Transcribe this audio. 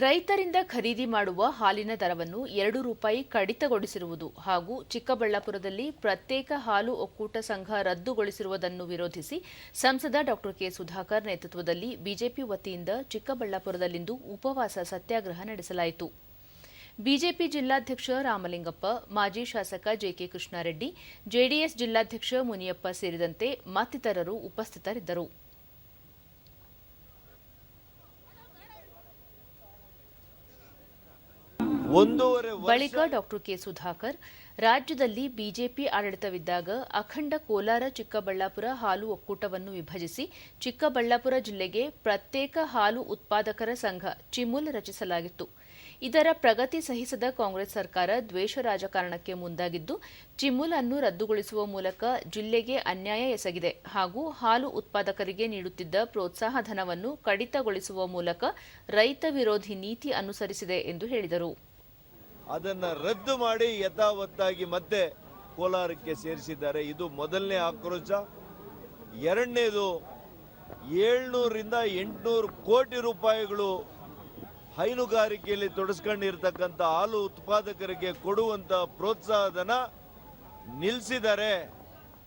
ರೈತರಿಂದ ಖರೀದಿ ಮಾಡುವ ಹಾಲಿನ ದರವನ್ನು ಎರಡು ರೂಪಾಯಿ ಕಡಿತಗೊಳಿಸಿರುವುದು ಹಾಗೂ ಚಿಕ್ಕಬಳ್ಳಾಪುರದಲ್ಲಿ ಪ್ರತ್ಯೇಕ ಹಾಲು ಒಕ್ಕೂಟ ಸಂಘ ರದ್ದುಗೊಳಿಸಿರುವುದನ್ನು ವಿರೋಧಿಸಿ ಸಂಸದ ಡಾ ಕೆ ಸುಧಾಕರ್ ನೇತೃತ್ವದಲ್ಲಿ ಬಿಜೆಪಿ ವತಿಯಿಂದ ಚಿಕ್ಕಬಳ್ಳಾಪುರದಲ್ಲಿಂದು ಉಪವಾಸ ಸತ್ಯಾಗ್ರಹ ನಡೆಸಲಾಯಿತು. ಬಿಜೆಪಿ ಜಿಲ್ಲಾಧ್ಯಕ್ಷ ರಾಮಲಿಂಗಪ್ಪ, ಮಾಜಿ ಶಾಸಕ ಜೆಕೆ ಕೃಷ್ಣಾರೆಡ್ಡಿ, ಜೆಡಿಎಸ್ ಜಿಲ್ಲಾಧ್ಯಕ್ಷ ಮುನಿಯಪ್ಪ ಸೇರಿದಂತೆ ಮತ್ತಿತರರು ಉಪಸ್ಥಿತರಿದ್ದರು. ಬಳಿಕ ಡಾಕ್ಟರ್ ಕೆ ಸುಧಾಕರ್ ರಾಜ್ಯದಲ್ಲಿ ಬಿಜೆಪಿ ಆಡಳಿತವಿದ್ದಾಗ ಅಖಂಡ ಕೋಲಾರ ಚಿಕ್ಕಬಳ್ಳಾಪುರ ಹಾಲು ಒಕ್ಕೂಟವನ್ನು ವಿಭಜಿಸಿ ಚಿಕ್ಕಬಳ್ಳಾಪುರ ಜಿಲ್ಲೆಗೆ ಪ್ರತ್ಯೇಕ ಹಾಲು ಉತ್ಪಾದಕರ ಸಂಘ ಚಿಮುಲ್ ರಚಿಸಲಾಗಿತ್ತು. ಇದರ ಪ್ರಗತಿ ಸಹಿಸದ ಕಾಂಗ್ರೆಸ್ ಸರ್ಕಾರ ದ್ವೇಷ ರಾಜಕಾರಣಕ್ಕೆ ಮುಂದಾಗಿದ್ದು ಚಿಮುಲ್ ಅನ್ನು ರದ್ದುಗೊಳಿಸುವ ಮೂಲಕ ಜಿಲ್ಲೆಗೆ ಅನ್ಯಾಯ ಎಸಗಿದೆ ಹಾಗೂ ಹಾಲು ಉತ್ಪಾದಕರಿಗೆ ನೀಡುತ್ತಿದ್ದ ಪ್ರೋತ್ಸಾಹ ಧನವನ್ನು ಕಡಿತಗೊಳಿಸುವ ಮೂಲಕ ರೈತ ವಿರೋಧಿ ನೀತಿ ಅನುಸರಿಸಿದೆ ಎಂದು ಹೇಳಿದರು. ಅದನ್ನ ರದ್ದು ಮಾಡಿ ಯಥಾವತ್ತಾಗಿ ಮತ್ತೆ ಕೋಲಾರಕ್ಕೆ ಸೇರಿಸಿದ್ದಾರೆ. ಇದು ಮೊದಲನೇ ಆಕ್ರೋಶ. ಎರಡನೇದು, ಏಳ್ನೂರಿಂದ ಎಂಟುನೂರು ಕೋಟಿ ರೂಪಾಯಿಗಳು ಹೈನುಗಾರಿಕೆಯಲ್ಲಿ ತೊಡಸ್ಕೊಂಡಿರ್ತಕ್ಕಂಥ ಹಾಲು ಉತ್ಪಾದಕರಿಗೆ ಕೊಡುವಂಥ ಪ್ರೋತ್ಸಾಹಧನ ನಿಲ್ಲಿಸಿದ್ದಾರೆ